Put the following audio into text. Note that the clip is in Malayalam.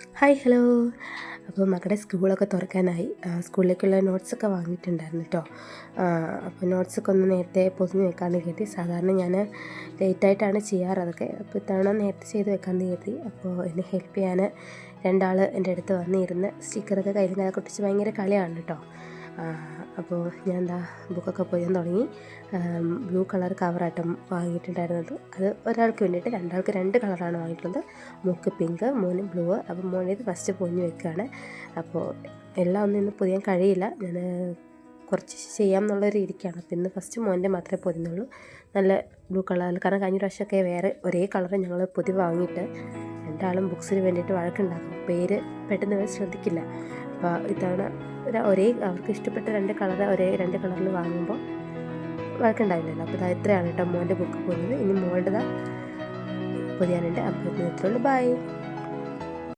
ഹായ് ഹലോ അപ്പോൾ മക്കളുടെ സ്കൂളൊക്കെ തുറക്കാനായി സ്കൂളിലേക്കുള്ള നോട്ട്സൊക്കെ വാങ്ങിയിട്ടുണ്ടായിരുന്നു കേട്ടോ അപ്പോൾ നോട്ട്സൊക്കെ ഒന്ന് നേരത്തെ പൊതിഞ്ഞ് വെക്കാമെന്ന് കരുതി. സാധാരണ ഞാൻ ലേറ്റായിട്ടാണ് ചെയ്യാറ് അതൊക്കെ. അപ്പോൾ ഇത്തവണ നേരത്തെ ചെയ്ത് വെക്കാമെന്ന് കരുതി. അപ്പോൾ എന്നെ ഹെൽപ്പ് ചെയ്യാൻ രണ്ടാൾ എന്റെ അടുത്ത് വന്നിരുന്ന് സ്റ്റിക്കറൊക്കെ കയ്യിൽ നിന്ന് കൊട്ടിച്ച് ഭയങ്കര കളിയാണ് കേട്ടോ അപ്പോൾ ഞാൻ എന്താ ബുക്കൊക്കെ പൊയ്യാൻ തുടങ്ങി. ബ്ലൂ കളർ കവറായിട്ടും വാങ്ങിയിട്ടുണ്ടായിരുന്നത്. അത് ഒരാൾക്ക് വേണ്ടിയിട്ട് രണ്ടാൾക്ക് രണ്ട് കളറാണ് വാങ്ങിയിട്ടുള്ളത്. മൂക്ക് പിങ്ക് മോന് ബ്ലൂ. അപ്പോൾ മോനേത് ഫസ്റ്റ് പൊഞ്ഞ് വെക്കുകയാണ് അപ്പോൾ എല്ലാം ഒന്നും ഇന്ന് പൊതിയാൻ കഴിയില്ല. ഞാൻ കുറച്ച് ചെയ്യാം എന്നുള്ള രീതിക്കാണ്. അപ്പോൾ ഇന്ന് ഫസ്റ്റ് മോന്റെ മാത്രമേ പൊതിഞ്ഞുള്ളൂ. നല്ല ബ്ലൂ കളറിൽ കാരണം കഴിഞ്ഞ പ്രാവശ്യമൊക്കെ വേറെ ഒരേ കളർ ഞങ്ങൾ പൊതി വാങ്ങിയിട്ട് രണ്ടാളും ബുക്സിന് വേണ്ടിയിട്ട് വഴക്കുണ്ടാക്കും. പേര് പെട്ടെന്ന് അവർ ശ്രദ്ധിക്കില്ല. അപ്പോൾ ഇത്തവണ ഒരു- അവർക്ക് ഇഷ്ടപ്പെട്ട രണ്ട് കളർ ഒരേ രണ്ട് കളറിൽ വാങ്ങുമ്പോൾ വഴക്കുണ്ടാവില്ലല്ലോ. അപ്പോൾ ഇതാ ഇത്രയാണ് കേട്ടോ മോന്റെ ബുക്ക് പോകുന്നത് ഇനി മോളുടെ പൊതിയാനുണ്ട് അപ്പോൾ ഇത്രയുള്ളൂ ബൈ.